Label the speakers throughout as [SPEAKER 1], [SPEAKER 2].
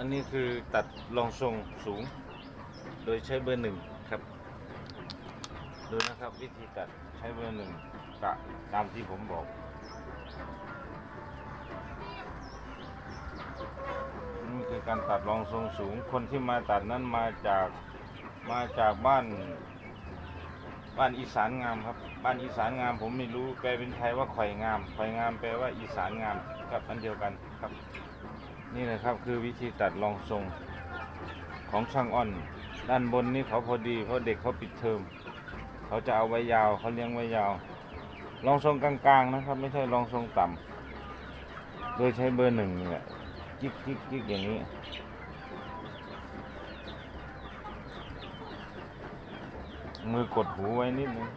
[SPEAKER 1] อันนี้คือตัดรองทรงสูง โดยใช้เบอร์หนึ่งครับ ดูนะครับวิธีตัดใช้เบอร์หนึ่งกะตามที่ผมบอกนี่คือการตัดรองทรงสูง คนที่มาตัดนั้นมาจากมาจากบ้าน บ้านอีสานงามครับ บ้านอีสานงามผมไม่รู้แปลเป็นไทยว่าข่อยงามข่อยงามแปลว่าอีสานงามครับอันเดียวกันครับ นี่นะครับคือวิธีตัดรองทรงของช่างอ้อน ด้านบนนี่เขาพอดีเพราะเด็กเขาปิดเทอมเขาจะเอาไว้ยาวเขาเลี้ยงไว้ยาวรองทรงกลางๆนะครับ ไม่ใช่รองทรงต่ำโดยใช้เบอร์หนึ่งนี่แหละจิกจิกจิกอย่างนี้มือกดหูไว้นิดนึง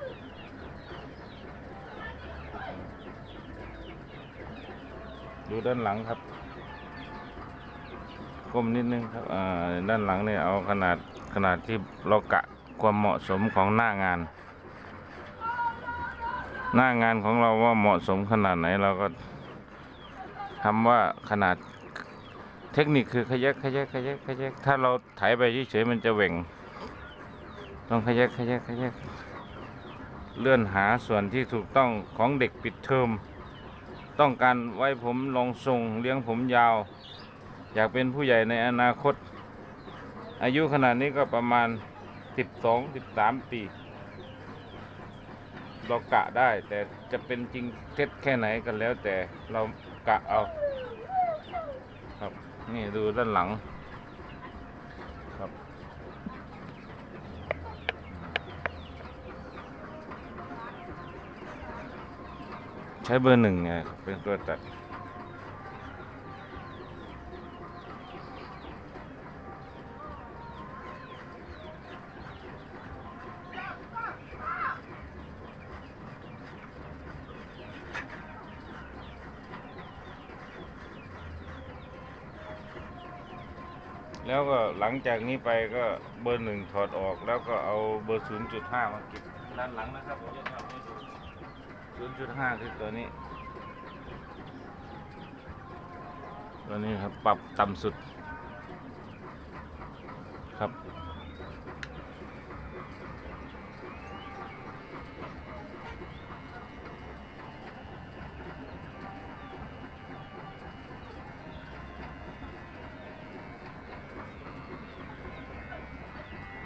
[SPEAKER 1] ดูด้านหลังครับ ก้มนิดนึงครับอ่าด้านหลังเนี่ยเอาขนาดขนาดที่เรากะความเหมาะสมของหน้างาน หน้างานของเราว่าเหมาะสมขนาดไหนเราก็ทำว่าขนาดเทคนิคคือขยักขยักขยักขยักถ้าเราถ่ายไปเฉยๆมันจะเหว่ง ต้องขยักขยักขยักเลื่อนหาส่วนที่ถูกต้องของเด็กปิดเทอม ต้องการไว้ผมลองทรงเลี้ยงผมยาว อยากเป็นผู้ใหญ่ในอนาคต อายุขนาดนี้ก็ประมาณ 12 13 ปี เรากะได้ แต่จะเป็นจริงเท็จแค่ไหนกันแล้วแต่เรากะเอา ครับนี่ดูด้านหลังครับใช้เบอร์หนึ่งไงครับเป็นตัวตัด แล้วก็หลังจากนี้ไปก็เบอร์หนึ่งถอดออกแล้วก็เอาเบอร์ศูนย์จุดห้ามาเก็บด้านหลังนะครับผมจะทำให้ดูศูนย์จุดห้าคือตัวนี้ ตัวนี้ครับปรับต่ำสุดครับ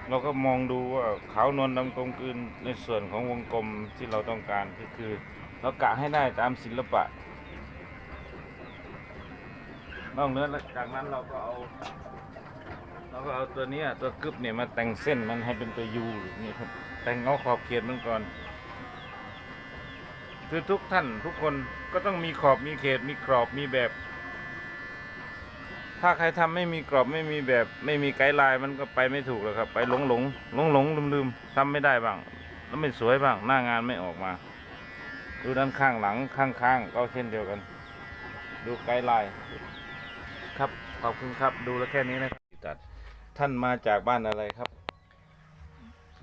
[SPEAKER 1] เราก็มองดูว่าขาวนวลดำกลมกลืนในส่วนของวงกลมที่เราต้องการก็คือเรากะให้ได้ตามศิลปะนอกเนื้อจากนั้นเราก็เอาเราก็เอาตัวนี้ตัวกึบเนี่ยมาแต่งเส้นมันให้เป็นตัวยูนี่ครับแต่งเอาขอบเขตมันก่อน คือทุกท่านทุกคนก็ต้องมีขอบมีเขตมีกรอบมีแบบ ถ้าใครทำไม่มีกรอบไม่มีแบบไม่มีไกด์ไลน์มันก็ไปไม่ถูกหรอกครับ ไปหลงหลงหลงหลงลืมลืมทำไม่ได้บ้าง แล้วไม่สวยบ้าง หน้างานไม่ออกมา ดูด้านข้างหลังข้างข้างก็เช่นเดียวกัน ดูไกด์ไลน์ครับขอบคุณครับดูแล้วแค่นี้นะครับตัดท่านมาจากบ้านอะไรครับ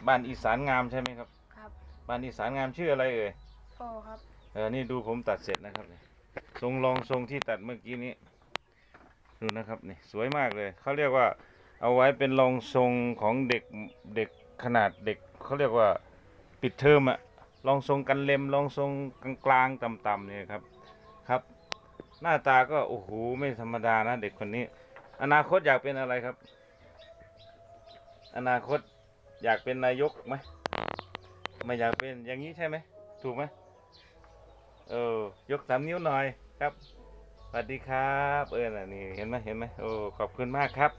[SPEAKER 1] บ้านอีสานงามใช่ไหมครับ
[SPEAKER 2] ครับ
[SPEAKER 1] บ้านอีสานงามชื่ออะไรเอ่ย
[SPEAKER 2] โปครับ
[SPEAKER 1] เออนี่ดูผมตัดเสร็จนะครับนี่ทรงรองทรงที่ตัดเมื่อกี้นี้ ดูนะครับนี่สวยมากเลยเขาเรียกว่าเอาไว้เป็นรองทรงของเด็กเด็กขนาดเด็กเขาเรียกว่าปิดเทอมอะรองทรงกันเล็มรองทรงกลางๆต่ำๆเนี่ยครับครับ หน้าตาก็โอ้โหไม่ธรรมดานะเด็กคนนี้ อนาคตอยากเป็นอะไรครับ อนาคตอยากเป็นนายกไหมไม่อยากเป็นอย่างนี้ใช่ไหมถูกไหมเออยกสามนิ้วหน่อยครับ สวัสดีครับ เออน่ะนี่เห็นไหมเห็นไหมโอ้ขอบคุณมากครับ